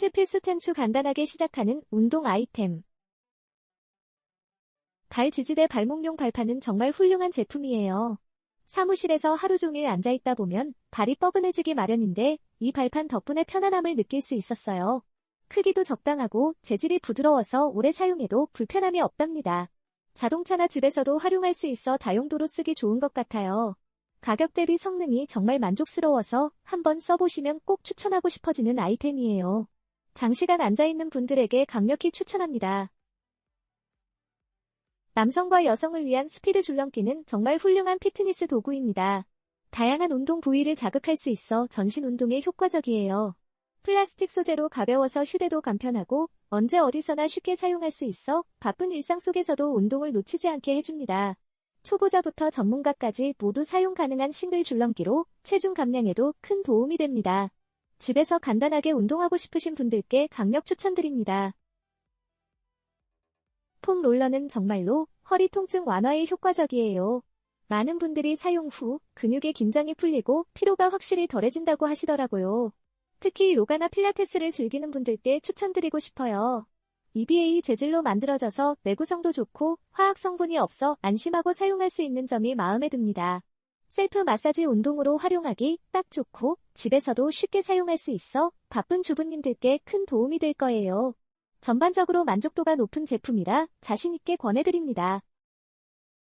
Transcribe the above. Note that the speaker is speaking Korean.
스프린트 필수템 추 간단하게 시작하는 운동 아이템. 발 지지대 발목용 발판은 정말 훌륭한 제품이에요. 사무실에서 하루 종일 앉아있다 보면 발이 뻐근해지기 마련인데 이 발판 덕분에 편안함을 느낄 수 있었어요. 크기도 적당하고 재질이 부드러워서 오래 사용해도 불편함이 없답니다. 자동차나 집에서도 활용할 수 있어 다용도로 쓰기 좋은 것 같아요. 가격 대비 성능이 정말 만족스러워서 한번 써보시면 꼭 추천하고 싶어지는 아이템이에요. 장시간 앉아있는 분들에게 강력히 추천합니다. 남성과 여성을 위한 스피드 줄넘기는 정말 훌륭한 피트니스 도구입니다. 다양한 운동 부위를 자극할 수 있어 전신 운동에 효과적이에요. 플라스틱 소재로 가벼워서 휴대도 간편하고 언제 어디서나 쉽게 사용할 수 있어 바쁜 일상 속에서도 운동을 놓치지 않게 해줍니다. 초보자부터 전문가까지 모두 사용 가능한 싱글 줄넘기로 체중 감량에도 큰 도움이 됩니다. 집에서 간단하게 운동하고 싶으신 분들께 강력 추천드립니다. 폼 롤러는 정말로 허리 통증 완화에 효과적이에요. 많은 분들이 사용 후 근육의 긴장이 풀리고 피로가 확실히 덜해진다고 하시더라고요. 특히 요가나 필라테스를 즐기는 분들께 추천드리고 싶어요. EVA 재질로 만들어져서 내구성도 좋고 화학 성분이 없어 안심하고 사용할 수 있는 점이 마음에 듭니다. 셀프 마사지 운동으로 활용하기 딱 좋고 집에서도 쉽게 사용할 수 있어 바쁜 주부님들께 큰 도움이 될 거예요. 전반적으로 만족도가 높은 제품이라 자신있게 권해드립니다.